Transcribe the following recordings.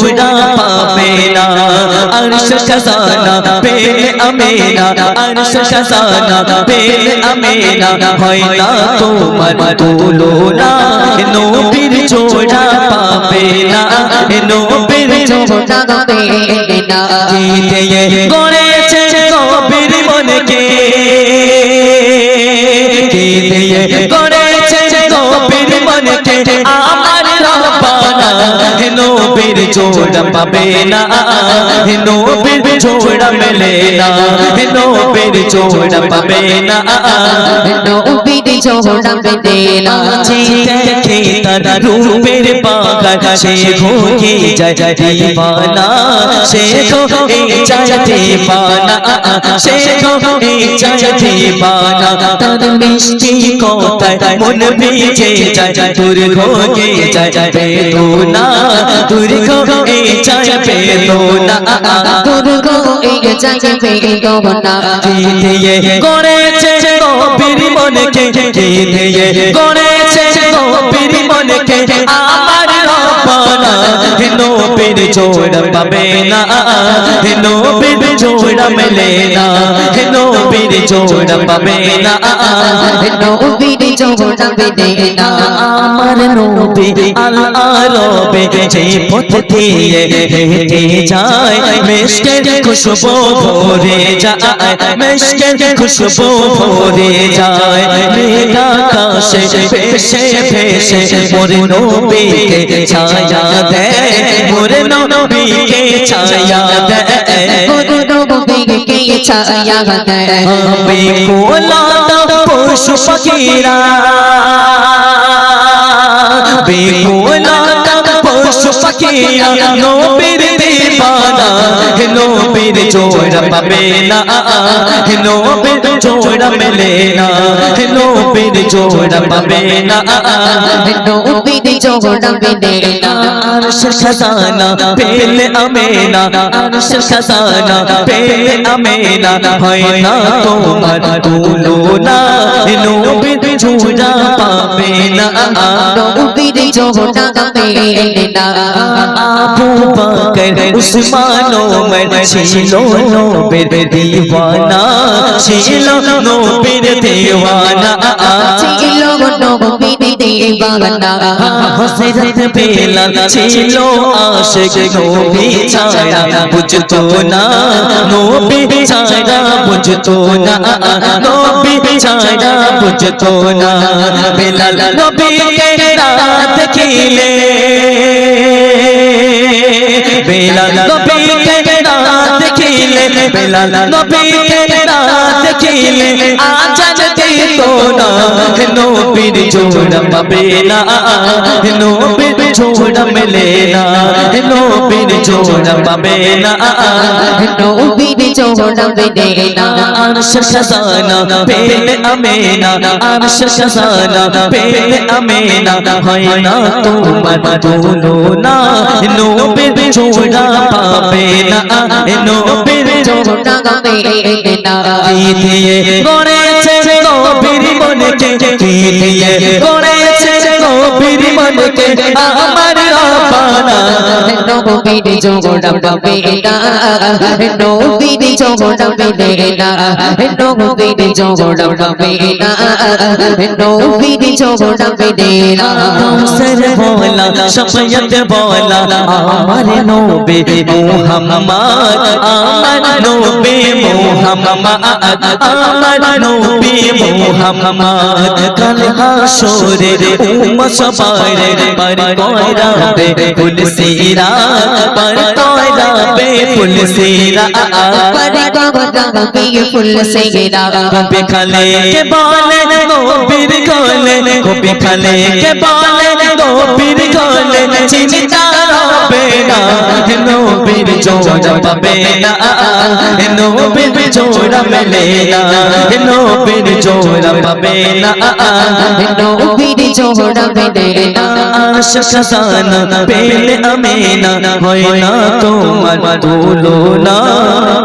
জোড়া পাবে না। আরশের খাজানা পেলে আমিনা। আরশের খাজানা পেলে আমিনা। হয় না তোমার তুলনা। এ নবীর জোড়া পাবে না। এ নবীর পাবে না। নবীর জোড়া মেলে না। নবীর ছোড়া পাবে না। যে দেখে তার রূপের সে হয়ে যায় দিবানা সে তো এই দিবানা সে তো এই দিবানা তার মিষ্টি কথায় মন ভিজে যায় দূর হয়ে যায় বেদনা দূর এই চায় বেদনা দিয়ে গড়েছে কবির মনকে দিয়ে গড়েছে কবির মনকে হে নবীর জোড়া পাবে না। হে নবীর জোড়া মেলে না। হে নবীর জোড়া পাবে না। আমার নবী আল আরবে যে পথ দিয়ে হেঁটে যায় মেশকের খুশবু ভরে যায় মেশকের খুশবু ভরে যায়। মেঘা আকাশে ভেসে ভেসে মোরে নবীকে ছায়া দে মোরে নবীকে ছায়া দে মোরে নবীকে ছায়া দে হবে কোলা পশু পাখিরা বেকুলা জোড়া পাবে না। হে নবীর জোড়া মেলে না। হে নবীর জোড়া পাবে না। আরশের খাজানা পেলে আমেনা। আরশের খাজানা পেলে আমেনা। হয় না তোমার তুলনা। হে নবীর জোড়া পাবে না। আবু বকর উসমান ওমর ছিল নবীর দিওয়ানা ছিল নবীর দিওয়ানা। হযরত বেলাল ছিল আশিক নবী ছাড়া বুঝতো না। নবী ছাড়া বুঝতো না। নবী ছাড়া বুঝতো না। বেলাল নবীকে রাত খিলে বেলাল খিলে বেলাল নবীকে রাত খিলে আজান দিত না। নবীর জোড়া পাবে না। নবীর জোড়া মেলে না নবীর জোড়া পাবে না আরশের খাজানা পেলে আমেনা আরশের খাজানা পেলে আমেনা হয় না তোমার তুলনা নবীর জোড়া পাবে না নবীর জোড়া দিয়ে গড়েছে কবির মনকে দিয়ে গড়েছে মনকে আমার রব্বানা জোড়া পাবে নবীর জোড়া পাবে নবীর জোড়া পাবে নবীর জোড়া পাবে কাউসার বলা শফায়ত বলা আমার নবী মুহাম্মদ আমার নবী মুহাম্মদ আমার নবী মুহাম্মদ। কাল হাসরে উম্মত সবারে পর কয়রাবে ফুল সিরা পর কয়রাবে ফুল সিরা পরে গগদা কে ফুল সে গেরা কবি খালে কে বলে নবীর গলে কবি খালে কে বলে নবীর গলে চিন্তা হবে না না নবীর জোড়া পাবে না নবীর জোড়া মেলে না নবীর জোড়া পাবে না নবীর জোড়া মেলে না সানা পেলে আমেনা, হয় না তোমার তুলনা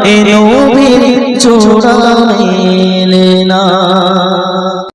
এ নবীর জোড়া মেলে না